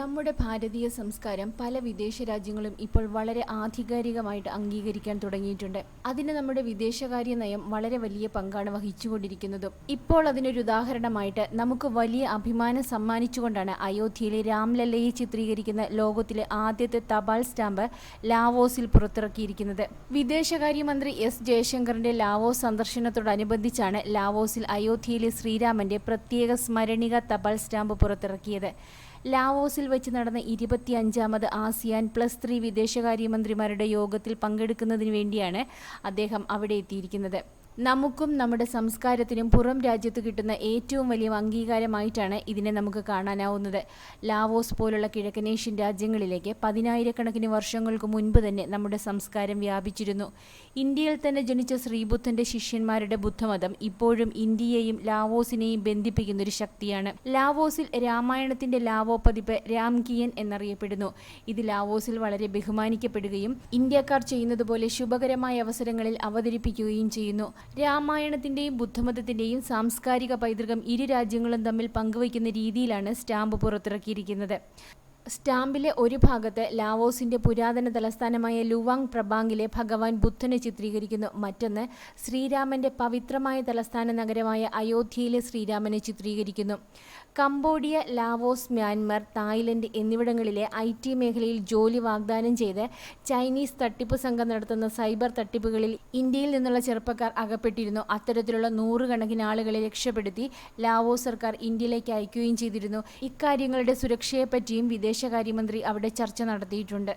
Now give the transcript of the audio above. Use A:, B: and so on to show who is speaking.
A: നമ്മുടെ ഭാരതീയ സംസ്കാരം പല വിദേശ രാജ്യങ്ങളും ഇപ്പോൾ വളരെ ആധികാരികമായിട്ട് അംഗീകരിക്കാൻ തുടങ്ങിയിട്ടുണ്ട്. അതിന് നമ്മുടെ വിദേശകാര്യ നയം വളരെ വലിയ പങ്കാണ് വഹിച്ചുകൊണ്ടിരിക്കുന്നതും. ഇപ്പോൾ അതിനൊരു ഉദാഹരണമായിട്ട് നമുക്ക് വലിയ അഭിമാനം സമ്മാനിച്ചുകൊണ്ടാണ് അയോധ്യയിലെ രാംലല്ലയെ ചിത്രീകരിക്കുന്ന ലോകത്തിലെ ആദ്യത്തെ തപാൽ സ്റ്റാമ്പ് ലാവോസിൽ പുറത്തിറക്കിയിരിക്കുന്നത്. വിദേശകാര്യമന്ത്രി എസ് ജയശങ്കറിന്റെ ലാവോസ് സന്ദർശനത്തോടനുബന്ധിച്ചാണ് ലാവോസിൽ അയോധ്യയിലെ ശ്രീരാമന്റെ പ്രത്യേക സ്മരണിക തപാൽ സ്റ്റാമ്പ് പുറത്തിറക്കിയത്. ലാവോസിൽ വെച്ച് നടന്ന ഇരുപത്തിയഞ്ചാമത് ആസിയാൻ പ്ലസ് ത്രീ വിദേശകാര്യമന്ത്രിമാരുടെ യോഗത്തിൽ പങ്കെടുക്കുന്നതിന് വേണ്ടിയാണ് അദ്ദേഹം അവിടെ എത്തിയിരിക്കുന്നത്. നമുക്കും നമ്മുടെ സംസ്കാരത്തിനും പുറം രാജ്യത്ത് കിട്ടുന്ന ഏറ്റവും വലിയ അംഗീകാരമായിട്ടാണ് ഇതിനെ നമുക്ക് കാണാനാവുന്നത്. ലാവോസ് പോലുള്ള കിഴക്കനേഷ്യൻ രാജ്യങ്ങളിലേക്ക് പതിനായിരക്കണക്കിന് വർഷങ്ങൾക്ക് മുൻപ് തന്നെ നമ്മുടെ സംസ്കാരം വ്യാപിച്ചിരുന്നു. ഇന്ത്യയിൽ തന്നെ ജനിച്ച ശ്രീബുദ്ധന്റെ ശിഷ്യന്മാരുടെ ബുദ്ധമതം ഇപ്പോഴും ഇന്ത്യയെയും ലാവോസിനെയും ബന്ധിപ്പിക്കുന്ന ഒരു ശക്തിയാണ്. ലാവോസിൽ രാമായണത്തിന്റെ ലാവോ പതിപ്പ് രാംകിയൻ എന്നറിയപ്പെടുന്നു. ഇത് ലാവോസിൽ വളരെ ബഹുമാനിക്കപ്പെടുകയും ഇന്ത്യക്കാർ ചെയ്യുന്നതുപോലെ ശുഭകരമായ അവസരങ്ങളിൽ അവതരിപ്പിക്കുകയും ചെയ്യുന്നു. രാമായണത്തിന്റെയും ബുദ്ധമതത്തിന്റെയും സാംസ്കാരിക പൈതൃകം ഇരു രാജ്യങ്ങളും തമ്മിൽ പങ്കുവയ്ക്കുന്ന രീതിയിലാണ് സ്റ്റാമ്പ് പുറത്തിറക്കിയിരിക്കുന്നത്. സ്റ്റാമ്പിലെ ഒരു ഭാഗത്ത് ലാവോസിന്റെ പുരാതന തലസ്ഥാനമായ ലുവാങ് പ്രബാങ്ങിലെ ഭഗവാൻ ബുദ്ധനെ ചിത്രീകരിക്കുന്നു. മറ്റൊന്ന് ശ്രീരാമന്റെ പവിത്രമായ തലസ്ഥാന നഗരമായ അയോധ്യയിലെ ശ്രീരാമനെ ചിത്രീകരിക്കുന്നു. കംബോഡിയ ലാവോസ് മ്യാൻമർ തായ്ലൻഡ് എന്നിവിടങ്ങളിലെ ഐ ടി മേഖലയിൽ ജോലി വാഗ്ദാനം ചെയ്ത് ചൈനീസ് തട്ടിപ്പ് സംഘം നടത്തുന്ന സൈബർ തട്ടിപ്പുകളിൽ ഇന്ത്യയിൽ നിന്നുള്ള ചെറുപ്പക്കാർ അകപ്പെട്ടിരുന്നു. അത്തരത്തിലുള്ള നൂറുകണക്കിന് ആളുകളെ രക്ഷപ്പെടുത്തി ലാവോസ് സർക്കാർ ഇന്ത്യയിലേക്ക് അയക്കുകയും ചെയ്തിരുന്നു. ഇക്കാര്യങ്ങളുടെ സുരക്ഷയെപ്പറ്റിയും വിദേശകാര്യമന്ത്രി അവിടെ ചർച്ച നടത്തിയിട്ടുണ്ട്